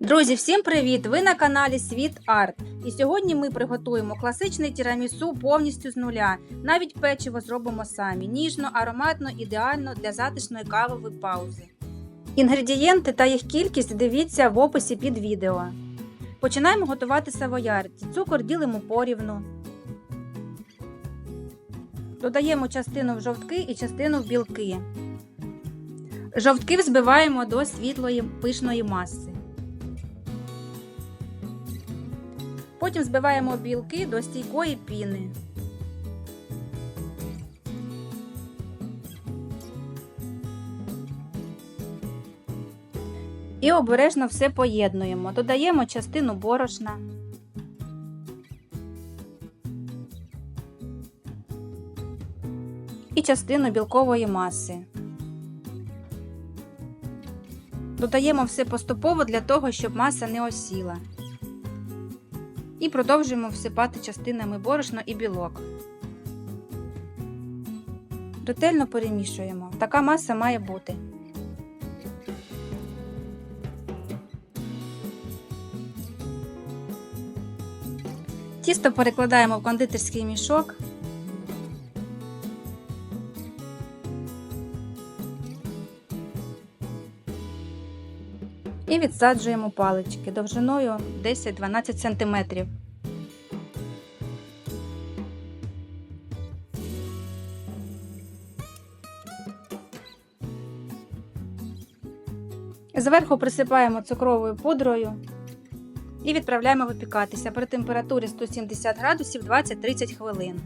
Друзі, всім привіт! Ви на каналі Світ Арт. І сьогодні ми приготуємо класичний тірамісу повністю з нуля. Навіть печиво зробимо самі. Ніжно, ароматно, ідеально для затишної кавової паузи. Інгредієнти та їх кількість дивіться в описі під відео. Починаємо готувати савоярді. Цукор ділимо порівну. Додаємо частину в жовтки і частину в білки. Жовтки взбиваємо до світлої пишної маси. Потім збиваємо білки до стійкої піни. І обережно все поєднуємо. Додаємо частину борошна. І частину білкової маси. Додаємо все поступово для того, щоб маса не осіла. І продовжуємо всипати частинами борошно і білок. Ретельно перемішуємо. Така маса має бути. Тісто перекладаємо в кондитерський мішок. І відсаджуємо палички довжиною 10-12 см. Зверху присипаємо цукровою пудрою і відправляємо випікатися при температурі 170 градусів 20-30 хвилин.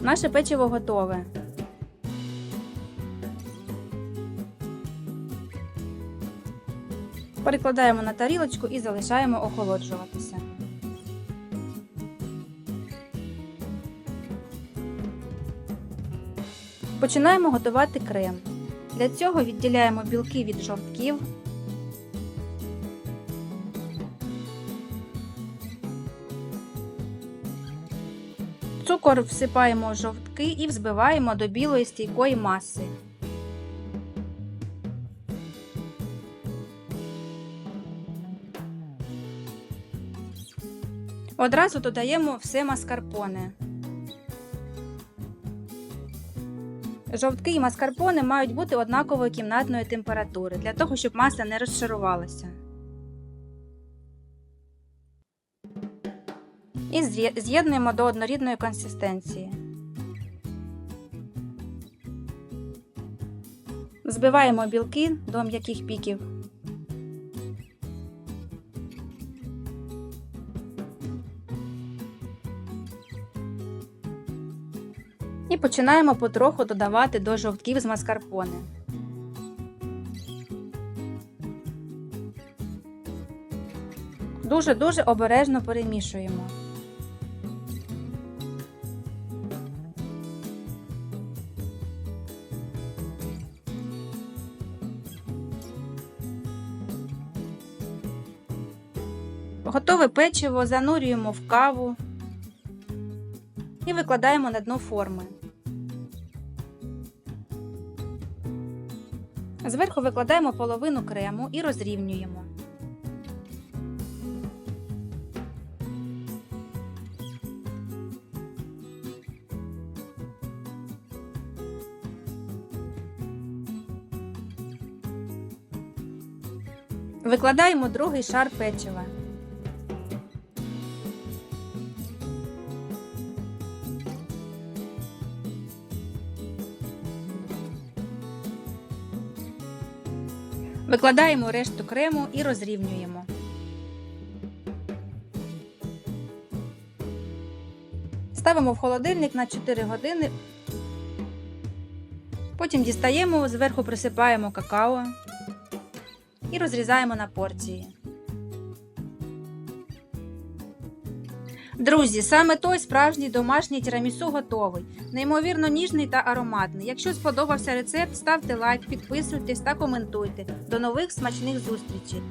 Наше печиво готове. Перекладаємо на тарілочку і залишаємо охолоджуватися. Починаємо готувати крем. Для цього відділяємо білки від жовтків. Цукор всипаємо в жовтки і взбиваємо до білої стійкої маси. Одразу додаємо все маскарпоне. Жовтки і маскарпоне мають бути однакової кімнатної температури для того, щоб маса не розшарувалася. І з'єднуємо до однорідної консистенції. Збиваємо білки до м'яких піків. І починаємо потроху додавати до жовтків з маскарпоне. Дуже-дуже обережно перемішуємо. Готове печиво занурюємо в каву і викладаємо на дно форми. Зверху викладаємо половину крему і розрівнюємо. Викладаємо другий шар печива. Викладаємо решту крему і розрівнюємо. Ставимо в холодильник на 4 години. Потім дістаємо, зверху присипаємо какао і розрізаємо на порції. Друзі, саме той справжній домашній тірамісу готовий. Неймовірно ніжний та ароматний. Якщо сподобався рецепт, ставте лайк, підписуйтесь та коментуйте. До нових смачних зустрічей!